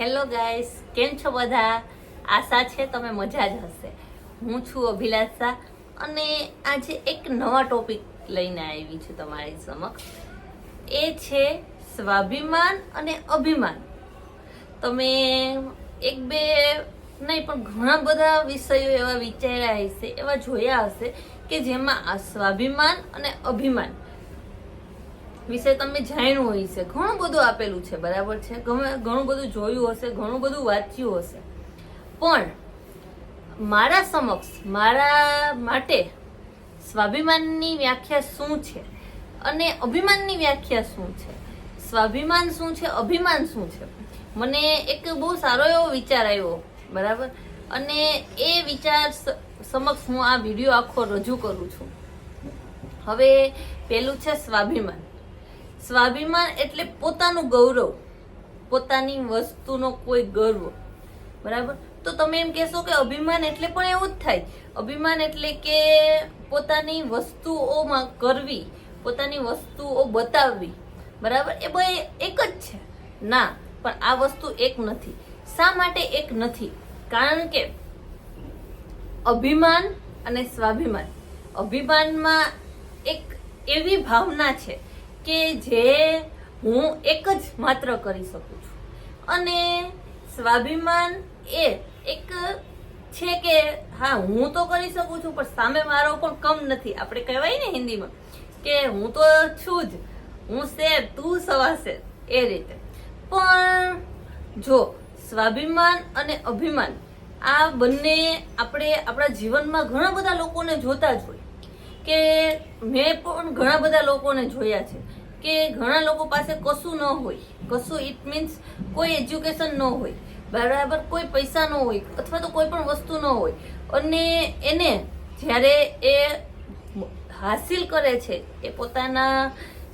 Hello guys કેમ છો બધા? આશા છે તમે મજા જ હશે. હું છું અભિલાષા અને આજે એક નવા ટોપિક લઈને આવી છું તમારી સમક્ષ. એ છે સ્વાભિમાન અને અભિમાન. તમે એક બે નહીં, પણ ઘણા બધા વિષયો એવા વિચાર્યા હશે, એવા જોયા હશે કે જેમાં આ સ્વાભિમાન અને અભિમાન વિશે તમે જાણ્યું હોય છે. ઘણું બધું આપેલું છે, બરાબર છે? ઘણું બધું જોયું હશે, ઘણું બધું વાંચ્યું હશે. પણ મારા સમક્ષ, મારા માટે સ્વાભિમાનની વ્યાખ્યા શું છે? અને અભિમાનની વ્યાખ્યા શું છે? સ્વાભિમાન શું છે? અભિમાન શું છે? મને એક બહુ સારો એવો વિચાર આવ્યો, બરાબર? અને એ વિચાર સમક્ષ હું આ વીડિયો આખો રજૂ કરું છું. હવે પેલું છે સ્વાભિમાન. સ્વાભિમાન એટલે પોતાનું ગૌરવ, પોતાની વસ્તુનો કોઈ ગર્વ. બરાબર? તો તમે એમ કહેશો કે અભિમાન એટલે પણ એવું જ થાય. અભિમાન એટલે કે પોતાની વસ્તુઓમાં કરવી, પોતાની વસ્તુઓ બતાવવી. બરાબર? એ બે એક જ છે. ના, પણ આ વસ્તુ એક નથી. શા માટે એક નથી? કારણ કે અભિમાન અને સ્વાભિમાન. અભિમાનમાં એક એવી ભાવના છે કે જે હું એક જ માત્ર કરી શકું છું. અને સ્વાભિમાન એ એક છે કે, હા, હું તો કરી શકું છું, પણ સામે મારો પણ કમ નથી. આપણે કહેવાય ને હિન્દીમાં કે હું તો છું જ. હું શેર તું સવા શેર એ રીતે. પણ જો સ્વાભિમાન અને અભિમાન, આ બંને આપણે આપણા જીવનમાં ઘણા બધા લોકોને જોતા જ હોય. કે મેં પણ ઘણા બધા લોકોને જોયા છે કે ઘણા લોકો પાસે કશું ન હોય. કશું ઇટ મીન્સ કોઈ એજ્યુકેશન ન હોય. બરાબર કોઈ પૈસા ન હોય અથવા તો કોઈ પણ વસ્તુ ન હોય. અને એને જ્યારે એ હાસિલ કરે છે, એ પોતાના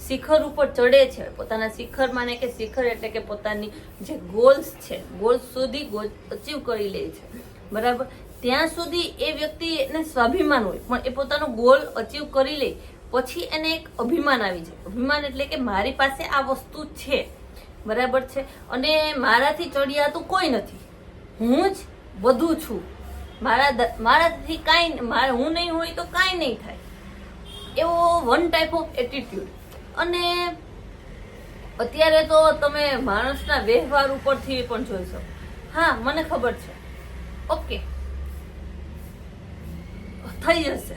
શિખર ઉપર ચડે છે, પોતાના શિખર માને કે શિખર એટલે કે પોતાની જે ગોલ્સ છે ગોલ્સ સુધી ગોલ અચીવ કરી લે છે. બરાબર? ત્યાં સુધી એ વ્યક્તિ એને સ્વાભિમાન હોય. પણ એ પોતાનો ગોલ અચીવ કરી લે, પછી એને એક અભિમાન આવી જાય. અભિમાન એટલે કે મારી પાસે આ વસ્તુ છે. બરાબર છે? અને મારાથી ચડિયાતું કોઈ નથી. હું જ બધું છું. મારા મારાથી કાંઈ મારે, હું નહીં હોય તો કાંઈ નહીં થાય. એવો વન ટાઈપ ઓફ એટીટ્યુડ અને અત્યારે તો તમે માણસના વ્યવહાર ઉપરથી પણ જોઈ શકો. હા, મને ખબર છે. ઓકે થઈ જશે.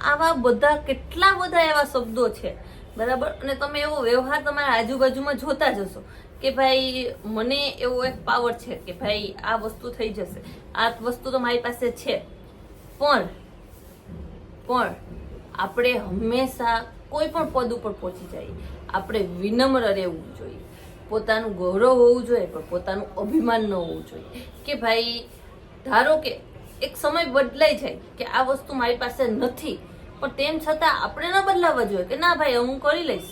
આવા બધા, કેટલા બધા એવા શબ્દો છે, બરાબર? અને તમે એવો વ્યવહાર તમારા આજુબાજુમાં જોતા જશો કે ભાઈ, મને એવો એક પાવર છે કે ભાઈ, આ વસ્તુ થઈ જશે. આ વસ્તુ તો મારી પાસે છે. પણ પણ આપણે હંમેશા કોઈ પણ પદ ઉપર પહોંચી જઈએ. આપણે વિનમ્ર રહેવું જોઈએ. પોતાનું ગૌરવ હોવું જોઈએ, પણ પોતાનું અભિમાન ન હોવું જોઈએ. કે ભાઈ, ધારો કે એક સમય બદલાઈ જાય કે આ વસ્તુ મારી પાસે નથી. પણ તેમ છતાં આપણે ન બદલાવવા જોઈએ કે ના ભાઈ હું કરી લઈશ.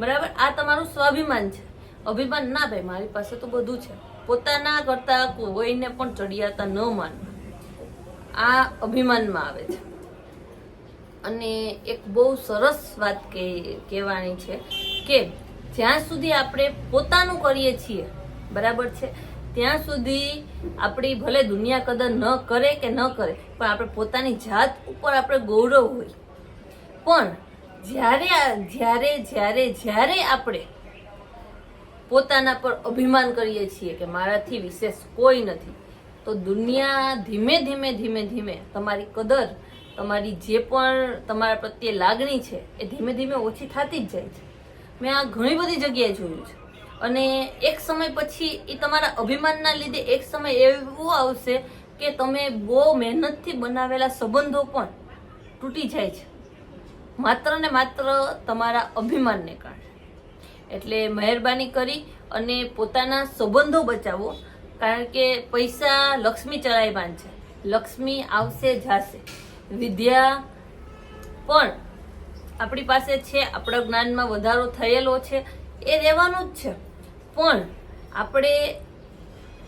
બરાબર? આ તમારું સ્વાભિમાન છે. અભિમાન ના ભાઈ, મારી પાસે તો બધું છે. પોતાના કરતા કોઈને પણ ચડિયાતા ન માનવા. આ અભિમાનમાં આવે છે. અને એક બહુ સરસ વાત કે, કહેવાની છે કે જ્યાં સુધી આપણે પોતાનું કરીએ છીએ, બરાબર છે? ત્યાં સુધી આપણી ભલે દુનિયા કદર ન કરે કે ન કરે, પણ આપણે પોતાની જાત ઉપર આપણે ગૌરવ હોય. પણ જ્યારે જ્યારે જ્યારે જ્યારે આપણે પોતાના પર અભિમાન કરીએ છીએ કે મારાથી વિશેષ કોઈ નથી, તો દુનિયા ધીમે ધીમે ધીમે ધીમે તમારી કદર, તમારી જે પણ તમારા પ્રત્યે લાગણી છે, એ ધીમે ધીમે ઓછી થતી જ જાય છે. મેં આ ઘણી બધી જગ્યાએ જોયું છે. અને એક સમય પછી એ તમારા અભિમાનના લીધે એક સમય એવો આવશે કે તમે બહુ મહેનતથી બનાવેલા સંબંધો પણ તૂટી જાય છે. માત્ર ને માત્ર તમારા અભિમાનને કારણે. એટલે મહેરબાની કરી અને પોતાના સંબંધો બચાવો, કારણ કે પૈસા લક્ષ્મી ચલાયમાન છે. લક્ષ્મી આવશે, જાશે. વિદ્યા પણ આપણી પાસે છે, આપણા જ્ઞાનમાં વધારો થયેલો છે, એ રહેવાનું જ છે. પણ આપણે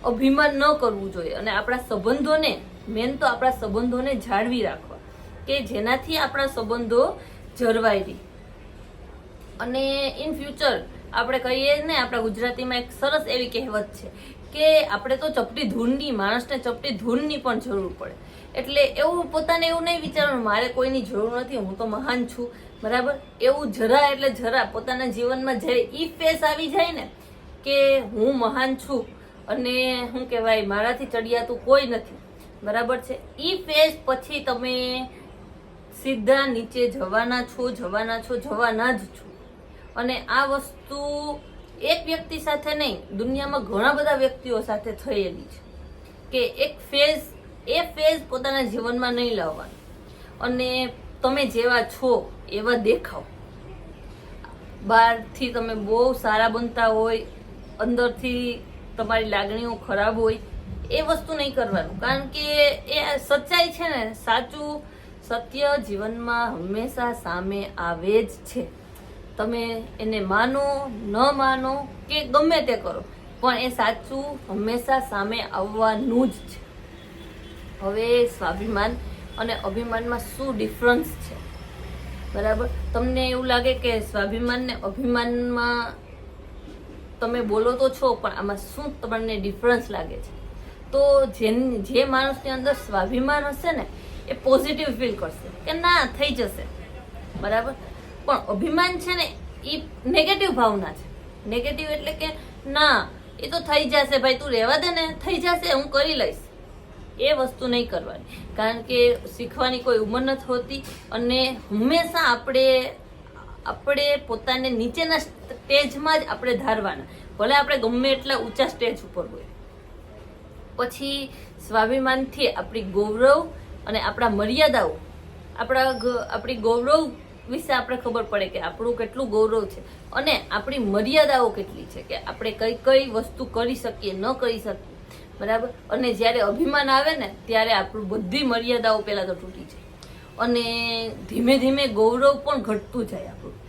અભિમાન ન કરવું જોઈએ અને આપણા સંબંધોને મેન તો આપણા સંબંધોને જાળવી રાખવા કે જેનાથી આપણા સંબંધો જળવાઈ રહી. અને ઇન ફ્યુચર આપણે કહીએ ને, આપણા ગુજરાતીમાં એક સરસ એવી કહેવત છે કે આપણે તો ચપટી ધૂળની, માણસને ચપટી ધૂળની પણ જરૂર પડે. એટલે એવું પોતાને એવું નહીં વિચારવાનું, મારે કોઈની જરૂર નથી, હું તો મહાન છું. બરાબર? એવું જરા એટલે જરા પોતાના જીવનમાં જ્યારે ઈ ફેસ આવી જાય ને કે હું મહાન છું અને શું કહેવાય, મારાથી ચડિયાતું કોઈ નથી. બરાબર છે? એ ફેઝ પછી તમે સીધા નીચે જવાના છો જવાના છો, જવાના જ છો. અને આ વસ્તુ એક વ્યક્તિ સાથે નહીં, દુનિયામાં ઘણા બધા વ્યક્તિઓ સાથે થયેલી છે. કે એક ફેઝ એ ફેઝ પોતાના જીવનમાં નહીં લાવવાનો. અને તમે જેવા છો, એવા દેખાવ. બહારથી તમે બહુ સારા બનતા હોય અંદરથી તમારી લાગણીઓ ખરાબ હોય, એ વસ્તુ નહીં કરવાનું. કારણ કે એ સચ્ચાઈ છે ને, સાચું સત્ય જીવનમાં હંમેશા સામે આવે જ છે. તમે એને માનો, ન માનો કે ગમે તે કરો, પણ એ સાચું હંમેશા સામે આવવાનું જ છે. હવે સ્વાભિમાન અને અભિમાનમાં શું ડિફરન્સ છે? બરાબર? તમને એવું લાગે કે સ્વાભિમાન ને અભિમાનમાં તમે બોલો તો છો, પણ આમાં શું તમને ડિફરન્સ લાગે છે? તો જે માણસની અંદર સ્વાભિમાન હશે ને, એ પોઝિટિવ ફીલ કરશે કે ના, થઈ જશે. બરાબર? પણ અભિમાન છે ને એ નેગેટિવ ભાવના છે. નેગેટિવ એટલે કે, ના, એ તો થઈ જશે, ભાઈ, તું રહેવા દે ને, થઈ જશે, હું કરી લઈશ. એ વસ્તુ નહીં કરવાની. કારણ કે શીખવાની કોઈ ઉંમર નથી હોતી અને હંમેશા આપણે આપણે પોતાને નીચેના સ્ટેજમાં જ આપણે ધારવાના. ભલે આપણે ગમે એટલા ઊંચા સ્ટેજ ઉપર હોય. પછી સ્વાભિમાનથી આપણી ગૌરવ અને આપણા મર્યાદાઓ, આપણા આપણી ગૌરવ વિશે આપણે ખબર પડે કે આપણું કેટલું ગૌરવ છે. અને આપણી મર્યાદાઓ કેટલી છે કે આપણે કઈ કઈ વસ્તુ કરી શકીએ, ન કરી શકીએ. બરાબર? અને જ્યારે અભિમાન આવે ને, ત્યારે આપણું બધી મર્યાદાઓ પહેલાં તો તૂટી જાય. અને ધીમે ધીમે ગૌરવ પણ ઘટતું જાય આપણું.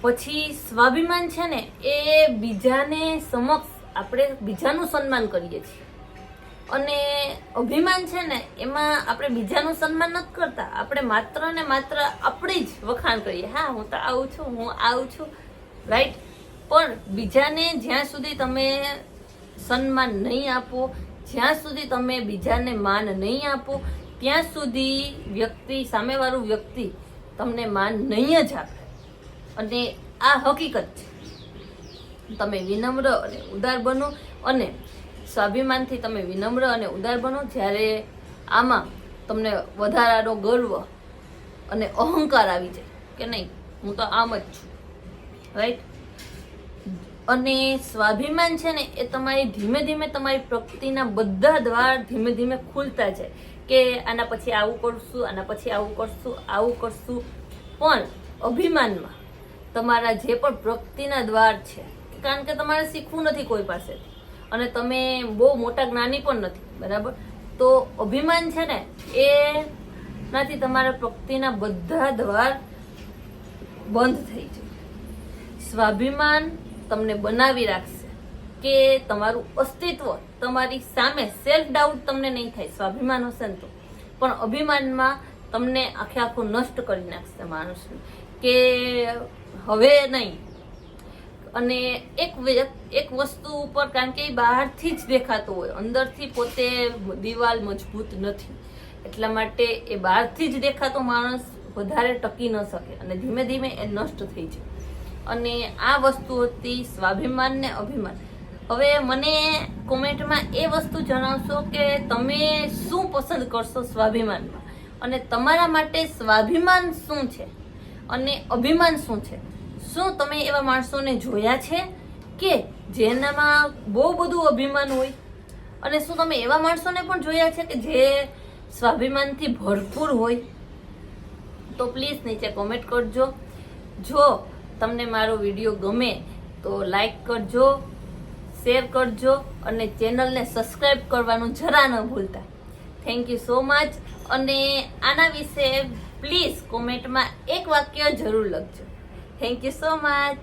પછી સ્વાભિમાન છે ને, એ બીજાને સમક્ષ આપણે બીજાનું સન્માન કરીએ છીએ. અને અભિમાન છે ને, એમાં આપણે બીજાનું સન્માન નથી કરતા. આપણે માત્ર ને માત્ર આપણી જ વખાણ કરીએ. હા, હું તો આવું છું, હું આવું છું. રાઈટ પણ બીજાને જ્યાં સુધી તમે સન્માન નહીં આપો જ્યાં સુધી તમે બીજાને માન નહીં આપો, ત્યાં સુધી વ્યક્તિ, સામેવાળું વ્યક્તિ તમને માન નહીં જ આપે. અને આ હકીકત છે. તમે વિનમ્ર અને ઉદાર બનો અને સ્વાભિમાનથી તમે વિનમ્ર અને ઉદાર બનો જ્યારે આમાં તમને વધારાનો ગર્વ અને અહંકાર આવી જાય કે નહીં, હું તો આમ જ છું. રાઈટ અને સ્વાભિમાન છે ને, એ તમારી ધીમે ધીમે તમારી પ્રગતિના બધા દ્વાર ધીમે ધીમે ખુલતા જાય કે આના પછી આવું કરશું, આના પછી આવું કરશું આવું કરશું. પણ અભિમાનમાં તમારા જે પણ પ્રગતિના દ્વાર છે, કારણ કે તમારે શીખવું નથી કોઈ પાસેથી અને તમે બહુ મોટા જ્ઞાની પણ નથી, બરાબર? તો અભિમાન છે ને એ નાથી તમારા પ્રગતિના બધા દ્વાર બંધ થઈ જાય. સ્વાભિમાન તમને બનાવી રાખશે કે તમારું અસ્તિત્વ તમારી સામે સેલ્ફ ડાઉટ તમને નહીં થાય, સ્વાભિમાન હશે ને તો. પણ અભિમાનમાં તમને આખે આખું નષ્ટ કરી નાખશે માણસને. કે હવે નહીં. અને એક એક વસ્તુ ઉપર કારણ કે એ બહારથી જ દેખાતું હોય, અંદરથી પોતે દિવાલ મજબૂત નથી. એટલા માટે એ બહારથી જ દેખાતો માણસ વધારે ટકી ન શકે અને ધીમે ધીમે એ નષ્ટ થઈ જાય. અને આ વસ્તુ હતી સ્વાભિમાન ને અભિમાન. હવે મને કોમેન્ટમાં એ વસ્તુ જણાવશો કે તમે શું પસંદ કરશો સ્વાભિમાનમાં? અને તમારા માટે સ્વાભિમાન શું છે? અને અભિમાન શું છે? શું તમે એવા માણસોને જોયા છે કે જેનામાં બહુ બધું અભિમાન હોય? અને શું તમે એવા માણસોને પણ જોયા છે કે જે સ્વાભિમાનથી ભરપૂર હોય? તો પ્લીઝ નીચે કોમેન્ટ કરજો. જો તમને મારો વીડિયો ગમે તો લાઈક કરજો શેર કરજો અને ચેનલને સબસ્ક્રાઈબ કરવાનું જરા ન ભૂલતા. થેન્ક યુ સો મચ અને આના વિશે પ્લીઝ કોમેન્ટમાં એક વાક્ય જરૂર લખજો. Thank you so much